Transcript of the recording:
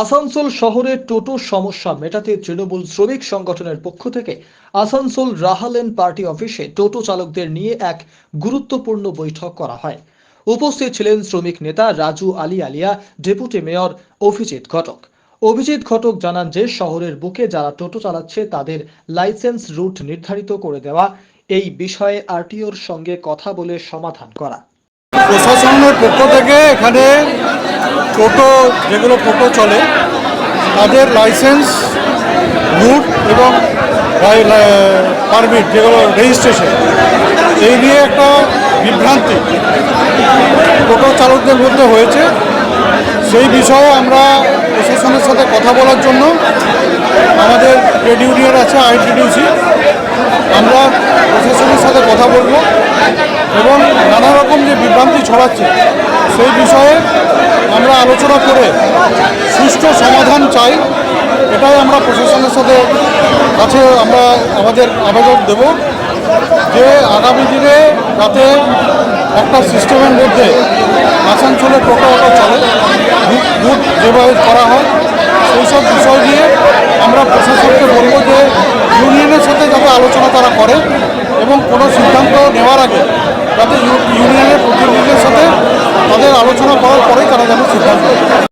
আসানসোল শহরের টোটো সমস্যা মেটাতে তৃণমূল শ্রমিক সংগঠনের পক্ষ থেকে আসানসোল রাহালেন পার্টি অফিসে টোটো চালকদের নিয়ে এক গুরুত্বপূর্ণ বৈঠক করা হয়। উপস্থিত ছিলেন শ্রমিক নেতা রাজু আলী আলিয়া, ডেপুটি মেয়র অভিজিৎ ঘটক। অভিজিৎ ঘটক জানান যে, শহরের বুকে যারা টোটো চালাচ্ছে তাদের লাইসেন্স রুট নির্ধারিত করে দেওয়া, এই বিষয়ে আরটিওর সঙ্গে কথা বলে সমাধান করা। প্রশাসনের পক্ষ থেকে এখানে টোটো, যেগুলো টোটো চলে, তাদের লাইসেন্স রুট এবং পারমিট যেগুলো রেজিস্ট্রেশন এই নিয়ে একটা বিভ্রান্তি টোটো চালকদের মধ্যে হয়েছে। সেই বিষয়ে আমরা প্রশাসনের সাথে কথা বলার জন্য আমাদের ট্রেড ইউনিয়ন আছে আইটিডিউসি আমরা প্রশাসনের সাথে কথা বলব এবং নানা রকম যে বিভ্রান্তি ছড়াচ্ছে সেই বিষয়ে আমরা আলোচনা করে সুষ্ঠু সমাধান চাই, এটাই আমরা প্রশাসনের সাথে কাছে আমরা আমাদের আবেদন দেব যে আগামী দিনে যাতে একটা সিস্টেমের মধ্যে আসানসোলে টোটো চলে, রুট যেভাবে করা হয় সেই সব বিষয় নিয়ে আমরা প্রশাসনকে বলব যে ইউনিয়নের সাথে যাতে আলোচনা তারা করে এবং কোনো সিদ্ধান্ত নেওয়ার আগে যাতে ইউ- ইউনিয়নের প্রতিনিধিদের সাথে আলোচনা করার পরেই তারা যেন সিদ্ধান্ত